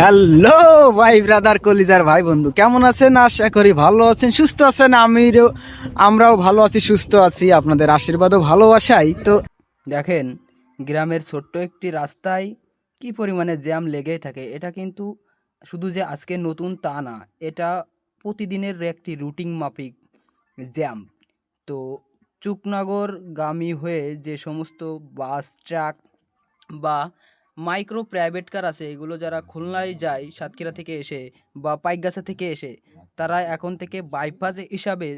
Hello ভাই brother কলিজার ভাই বন্ধু। কেমন আছেন? আশা করি ভালো আছেন, সুস্থ আছেন। আমিও আমরাও ভালো আছি, সুস্থ আছি। আপনাদের আশীর্বাদও, ভালোবাসাই। তো দেখেন, গ্রামের ছোট্ট একটি রাস্তায় কি পরিমাণে জ্যাম লেগেই থাকে, এটা কিন্তু শুধু যে আজকে নতুন তা না, এটা প্রতিদিনের একটি রুটিন মাফিক জ্যাম। তো চুকনগর গামী হয়ে যে সমস্ত বাস, ট্রাক বা মাইক্রো প্রাইভেট কার আছে, এগুলো যারা খুলনায় যায়, সাতক্ষীরা থেকে এসে বা পাইকগাছা থেকে এসে, তারা এখন থেকে বাইপাস হিসাবে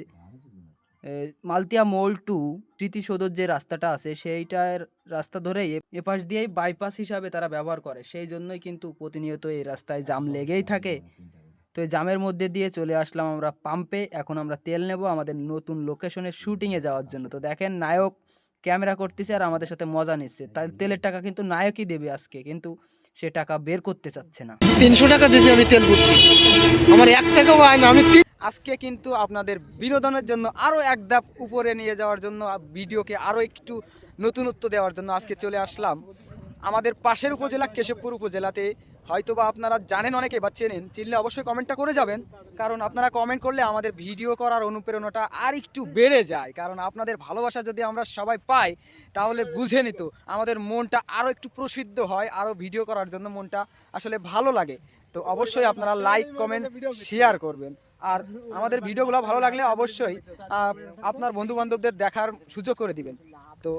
মালতিয়া মোল টু স্মৃতিসৌধর যে রাস্তাটা আছে, সেইটার রাস্তা ধরেই এপাশ দিয়েই বাইপাস হিসাবে তারা ব্যবহার করে। সেই জন্যই কিন্তু প্রতিনিয়ত এই রাস্তায় জাম লেগেই থাকে। তো এই জামের মধ্যে দিয়ে চলে আসলাম আমরা পাম্পে, এখন আমরা তেল নেব আমাদের নতুন লোকেশনের শুটিংয়ে যাওয়ার জন্য। তো দেখেন নায়ক ক্যামেরা করতেছে আর আমাদের সাথে মজা নিচ্ছে। তাই তেলের টাকা কিন্তু নায়কই দেবে আজকে কিন্তু সে টাকা বের করতে চাচ্ছে না। তিনশো টাকা দিয়েছি আমি তেল আমার এক টাকাও আয় না আমি আজকে কিন্তু আপনাদের বিনোদনের জন্য আরও এক ধাপ উপরে নিয়ে যাওয়ার জন্য ভিডিওকে আরও একটু নতুনত্ব দেওয়ার জন্য আজকে চলে আসলাম। আমাদের পাশের উপজেলা কেশবপুর উপজেলাতে হয়তো বা আপনারা জানেন অনেকে বা চেনেন, চিনলে অবশ্যই কমেন্টটা করে যাবেন। কারণ আপনারা কমেন্ট করলে আমাদের ভিডিও করার অনুপ্রেরণাটা আর একটু বেড়ে যায়। কারণ আপনাদের ভালোবাসা যদি আমরা সবাই পাই, তাহলে বুঝে নিত আমাদের মনটা আরও একটু প্রসিদ্ধ হয় আরও ভিডিও করার জন্য মনটা আসলে ভালো লাগে। তো অবশ্যই আপনারা লাইক কমেন্ট শেয়ার করবেন। আর আমাদের ভিডিওগুলো ভালো লাগলে অবশ্যই আপনার বন্ধু বান্ধবদের দেখার সুযোগ করে দিবেন। তো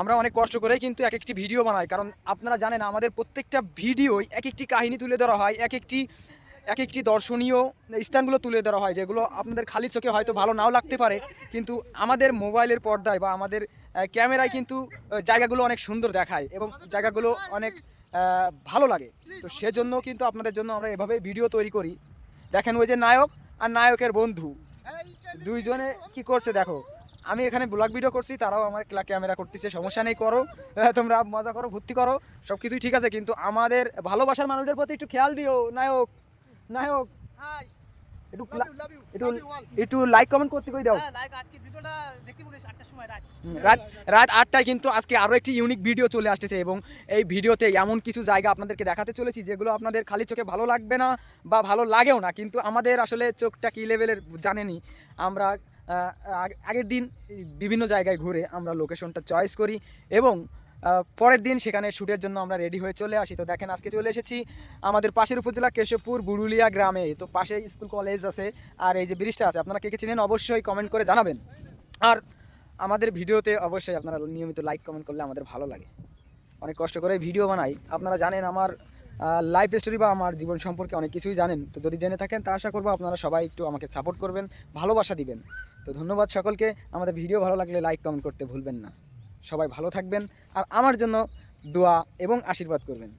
আমরা অনেক কষ্ট করে কিন্তু এক একটি ভিডিও বানাই, কারণ আপনারা জানেন আমাদের প্রত্যেকটা ভিডিওই এক একটি কাহিনী তুলে ধরা হয় এক একটি এক একটি দর্শনীয় স্থানগুলো তুলে ধরা হয়, যেগুলো আপনাদের খালি চোখে হয়তো ভালো নাও লাগতে পারে, কিন্তু আমাদের মোবাইলের পর্দায় বা আমাদের ক্যামেরায় কিন্তু জায়গাগুলো অনেক সুন্দর দেখায় এবং জায়গাগুলো অনেক ভালো লাগে। তো সেজন্য কিন্তু আপনাদের জন্য আমরা এভাবে ভিডিও তৈরি করি। দেখেন ওই যে নায়ক আর নায়কের বন্ধু। দুইজনে কি করছে দেখো। আমি এখানে ব্লগ ভিডিও করছি তারাও আমার ক্লা- ক্যামেরা করতেছে সমস্যা নেই করো। তোমরা মজা করো ভর্তি করো সব কিছুই ঠিক আছে কিন্তু আমাদের ভালোবাসার মানুষদের প্রতি একটু খেয়াল দিও নায়ক নায়ক। একটু লা- একটু একটু লাইক কমেন্ট করতে কই দাও। রাত। রাত আটটায় কিন্তু আজকে আরও একটি ইউনিক ভিডিও চলে আসতেছে এবং এই ভিডিওতে এমন কিছু জায়গা আপনাদেরকে দেখাতে চলেছি যেগুলো আপনাদের খালি চোখে ভালো লাগবে না বা ভালো লাগেও না কিন্তু আমাদের আসলে চোখটা কী লেভেলের জানেনি। আমরা আগের দিন বিভিন্ন জায়গায় ঘুরে আমরা লোকেশনটা চয়েস করি এবং পরের দিন সেখানে শ্যুটের জন্য আমরা রেডি হয়ে চলে আসি। তো দেখেন আজকে চলে এসেছি আমাদের পাশের উপজেলা কেশবপুর বুরুলিয়া গ্রামে। তো পাশে স্কুল কলেজ আছে আর এই যে ব্রিজটা আছে, আপনারা কে কে চিনেন অবশ্যই কমেন্ট করে জানাবেন। আর আমাদের ভিডিওতে অবশ্যই আপনারা নিয়মিত লাইক কমেন্ট করলে আমাদের ভালো লাগে। অনেক কষ্ট করে ভিডিও বানাই। আপনারা জানেন আমার লাইফ স্টোরি বা আমার জীবন সম্পর্কে অনেক কিছুই জানেন। তো যদি জেনে থাকেন, তা আশা করব আপনারা সবাই একটু আমাকে সাপোর্ট করবেন, ভালোবাসা দিবেন। তো ধন্যবাদ সকলকে। আমাদের ভিডিও ভালো লাগলে লাইক কমেন্ট করতে ভুলবেন না। সবাই ভালো থাকবেন, আর আমার জন্য দোয়া এবং আশীর্বাদ করবেন।